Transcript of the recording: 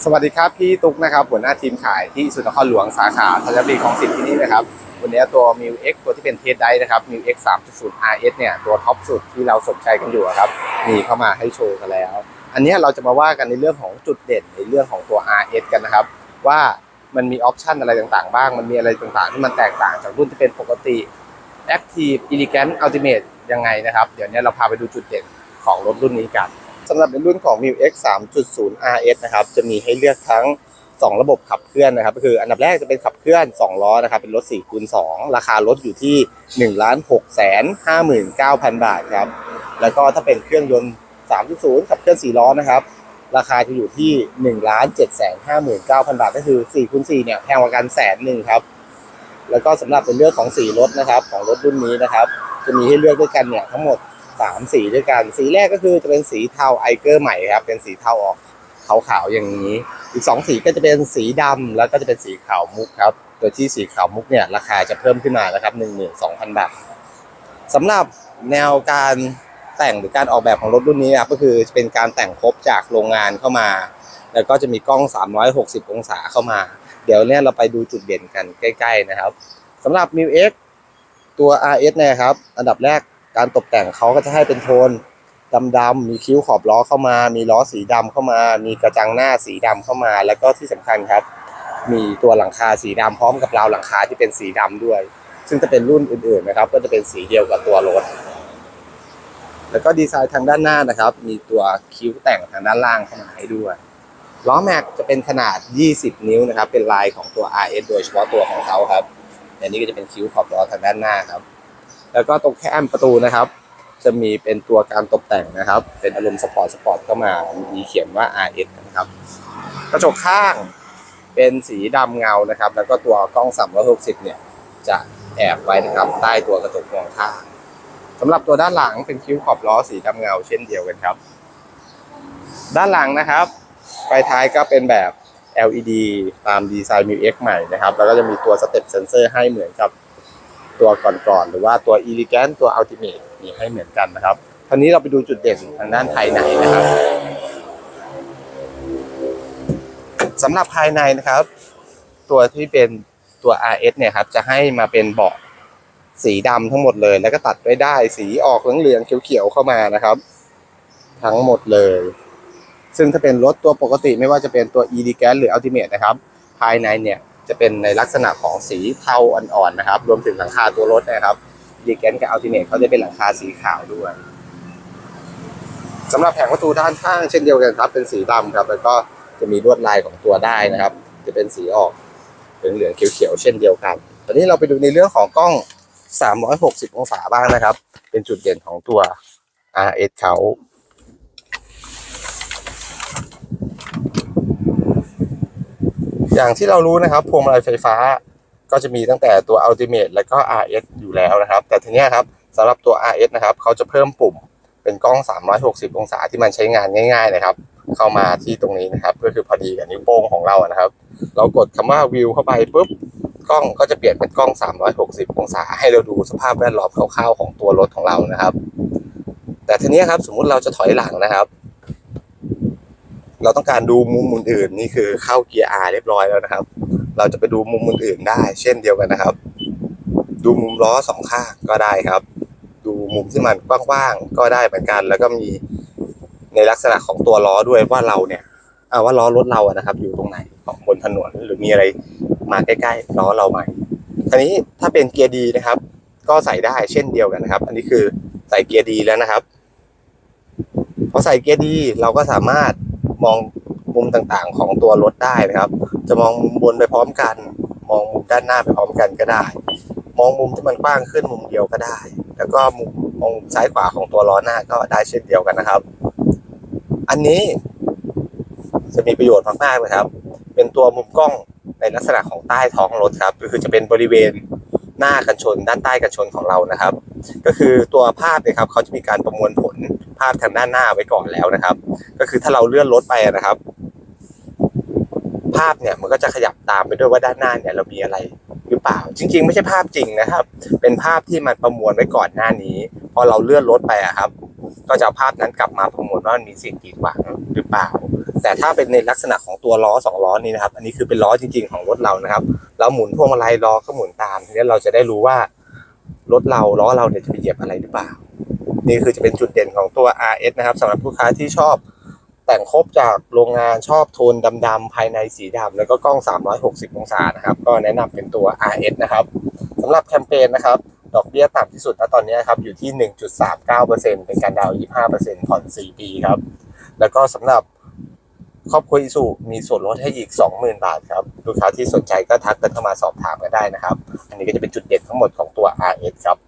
สวัสดีครับพี่ตุ๊กนะครับหัวหน้าทีมขายที่สุนทรหลวงสาขาธัญบุรีของสิทธิ์ที่นี่นะครับวันนี้ตัว m ิว X ตัวที่เป็นเทสได้นะครับ m ิว X 3.0 RS เนี่ยตัวท็อปสุดที่เราสนใจกันอยู่ครับมีเข้ามาให้โชว์กันแล้ว อันนี้เราจะมาว่ากันในเรื่องของจุดเด่นในเรื่องของตัว RS กันนะครับ ว่ามันมีออปชันอะไรต่างๆ บ้าง มันมีอะไรต่างๆ ที่มันแตกต่างจากรุ่นที่เป็นปกติ Active Elegant Ultimate ยังไงนะครับ เดี๋ยวนี้เราพาไปดูจุดเด่นของรถรุ่นนี้กัน สำหรับในรุ่นของ m ิว X 3.0 RS นะครับ จะมีให้เลือกทั้ง 2 ระบบขับเคลื่อนนะครับ ก็คืออันดับแรกจะเป็นขับเคลื่อน 2 ล้อนะครับ เป็นรถ4คูณ2ราคารถอยู่ที่ 1 6 5 9 0 0 0 บาทครับ แล้วก็ถ้าเป็นเครื่องยนต์ 3.0 ขับเคลื่อน 4 ล้อนะครับ ราคาจะอยู่ที่ 1 7 5 9 0 0 0 บาท ก็คือ4คูณ4เนี่ยแพงกว่ากันแสนหนึ่งครับ แล้วก็สำหรับเป็นเรื่องของสีรถนะครับของรถรุ่นนี้นะครับ จะมีให้เลือกด้วยกันเนี่ยทั้งหมด สามสีด้วยกัน สีแรกก็คือจะเป็นสีเทาไอเกอร์ใหม่ครับ เป็นสีเทาออกขาวๆอย่างนี้ อีกสองสีก็จะเป็นสีดำแล้วก็จะเป็นสีขาวมุกครับโดยที่สีขาวมุกเนี่ยราคาจะเพิ่มขึ้นมานะครับหนึ่งหมื่นสองพันบาทสำหรับแนวการแต่งหรือการออกแบบของรถรุ่นนี้ครับก็คือจะเป็นการแต่งครบจากโรงงานเข้ามา แล้วก็จะมีกล้อง 360 องศาเข้ามา เดี๋ยวเนี่ยเราไปดูจุดเด่นกันใกล้ ๆ นะครับสำหรับ m ิว X ตัว RS เนี่ยครับ อันดับแรก การตกแต่งเขาก็จะให้เป็นโทนดำๆมีคิ้วขอบล้อเข้ามา มีล้อสีดำเข้ามา มีกระจังหน้าสีดำเข้ามา แล้วก็ที่สำคัญครับ มีตัวหลังคาสีดำพร้อมกับราวหลังคาที่เป็นสีดำด้วย ซึ่งจะเป็นรุ่นอื่นๆนะครับ ก็จะเป็นสีเดียวกับตัวรถ แล้วก็ดีไซน์ทางด้านหน้านะครับ มีตัวคิ้วแต่งทางด้านล่างเข้ามาให้ด้วยล้อแม็กจะเป็นขนาด 20 นิ้วนะครับ เป็นลายของตัว RS โดยเฉพาะตัวของเขาครับอันนี้ก็จะเป็นคิ้วขอบล้อทางด้านหน้าครับ แล้วก็ตรงแคมประตูนะครับ จะมีเป็นตัวการตกแต่งนะครับ เป็นอารมณ์สปอร์ตสปอร์ตเข้ามา มีเขียนว่า RS นะครับ กระจกข้างเป็นสีดำเงานะครับ แล้วก็ตัวกล้อง360เนี่ยจะแอบไว้นะครับใต้ตัวกระจกมองข้างสำหรับตัวด้านหลังเป็นคิ้วขอบล้อสีดำเงาเช่นเดียวกันครับ ด้านหลังนะครับ ไฟท้ายก็เป็นแบบ LED ตามดีไซน์ m ิว X ใหม่นะครับ แล้วก็จะมีตัวสเต็ปเซนเซอร์ให้เหมือนกับ ตัวก่อนๆหรือว่าตัว Elegant ตัว Ultimate มีให้เหมือนกันนะครับคราวนี้เราไปดูจุดเด่นทางด้านภายในนะครับสำหรับภายในนะครับ ตัวที่เป็นตัว RS เนี่ยครับจะให้มาเป็นเบาะสีดำทั้งหมดเลย แล้วก็ตัดไว้ได้สีออกเหลืองๆเขียวๆเข้ามานะครับ ทั้งหมดเลย ซึ่งถ้าเป็นรถตัวปกติไม่ว่าจะเป็นตัว e d g a n หรือ Ultimate นะครับ ภายในเนี่ย จะเป็นในลักษณะของสีเทาอ่อนๆนะครับ รวมถึงหลังคาตัวรถนะครับ e d g a n กับ Ultimate เขาจะเป็นหลังคาสีขาวด้วยสำหรับแผงประตูด้านข้างเช่นเดียวกันครับ เป็นสีดำครับ แล้วก็จะมีลวดลายของตัวได้นะครับ จะเป็นสีออกเหลืองๆเขียวๆเช่นเดียวกัน ตอนนี้เราไปดูในเรื่องของกล้อง 360 องศาบ้างนะครับ เป็นจุดเด่นของตัว RS เขา อย่างที่เรารู้นะครับพวงมาลัยไฟฟ้าก็จะมีตั้งแต่ตัว Ultimate และก็ RS อยู่แล้วนะครับ แต่ทีนี้ครับสำหรับตัว RS นะครับเขาจะเพิ่มปุ่มเป็นกล้อง 360 องศาที่มันใช้งานง่าย ๆ นะครับ เข้ามาที่ตรงนี้นะครับ ก็คือพอดีกับนิ้วโป้งของเราอะนะครับ เรากดคำว่าวิวเข้าไปปุ๊บกล้องก็จะเปลี่ยนเป็นกล้อง 360 องศา ให้เราดูสภาพแวดล้อมคร่าวๆของตัวรถของเรานะครับ แต่ทีนี้ครับสมมุติเราจะถอยหลังนะครับ เราต้องการดูมุมอื่นๆนี่คือเข้าเกียร์ R เรียบร้อยแล้วนะครับ เราจะไปดูมุมอื่นๆได้ เช่นเดียวกันนะครับ ดูมุมล้อสองข้างก็ได้ครับ ดูมุมที่มันกว้างๆก็ได้เหมือนกัน แล้วก็มีในลักษณะของตัวล้อด้วยว่าเราเนี่ยว่าล้อรถเราอะนะครับ อยู่ตรงไหนของบนถนนหรือมีอะไรมาใกล้ๆล้อเราไหมทีนี้ถ้าเป็นเกียร์ดีนะครับ ก็ใส่ได้เช่นเดียวกันนะครับ อันนี้คือใส่เกียร์ดีแล้วนะครับพอใส่เกียร์ดีเราก็สามารถ มองมุมต่างๆของตัวรถได้นะครับ จะมองมุมบนไปพร้อมกัน มองมุมด้านหน้าไปพร้อมกันก็ได้ มองมุมที่มันกว้างขึ้นมุมเดียวก็ได้ แล้วก็มุมมองซ้ายขวาของตัวล้อหน้าก็ได้เช่นเดียวกันนะครับ อันนี้จะมีประโยชน์มากๆนะครับ เป็นตัวมุมกล้องในลักษณะของใต้ท้องรถครับก็คือจะเป็นบริเวณหน้ากันชน ด้านใต้กันชนของเรานะครับ ก็คือตัวภาพเนี่ยครับเขาจะมีการประมวลผลาพทางด้านหน้าไว้ก่อนแล้วนะครับ ก็คือถ้าเราเลื่อนรถไปนะครับ ภาพเนี่ยมันก็จะขยับตามไปด้วยว่าด้านหน้าเนี่ยเรามีอะไรหรือเปล่า จริง ๆ ไม่ใช่ภาพจริงนะครับ เป็นภาพที่มันประมวลไว้ก่อนหน้านี้ พอเราเลื่อนรถไปอะครับ ก็จะเอาภาพนั้นกลับมาประมวลว่ามันมีสิ่งกีดขวางหรือเปล่า แต่ถ้าเป็นในลักษณะของตัวล้อสองล้อนี้นะครับ อันนี้คือเป็นล้อจริง ๆของรถเรานะครับ เราหมุนพวงมาลัยล้อก็หมุนตามทีนี้เราจะได้รู้ว่ารถเราล้อเราเนี่ยจะไปเหยียบอะไรหรือเปล่า นี่คือจะเป็นจุดเด่นของตัว RS นะครับสำหรับลูกค้าที่ชอบแต่งครบจากโรงงานชอบโทนดำๆภายในสีดำแล้วก็กล้อง 360 องศานะครับ ก็แนะนำเป็นตัว RS นะครับสำหรับแคมเปญนะครับ ดอกเบี้ยต่ำที่สุดณตอนนี้ครับอยู่ที่ 1.39%เป็นการดาวน์25%ผ่อน 4 ปีครับ แล้วก็สำหรับครอบครัวอิสุมีส่วนลดให้อีก 20,000 บาทครับ ลูกค้าที่สนใจก็ทักกันเข้ามาสอบถามกันได้นะครับ อันนี้ก็จะเป็นจุดเด่นทั้งหมดของตัว RS ครับ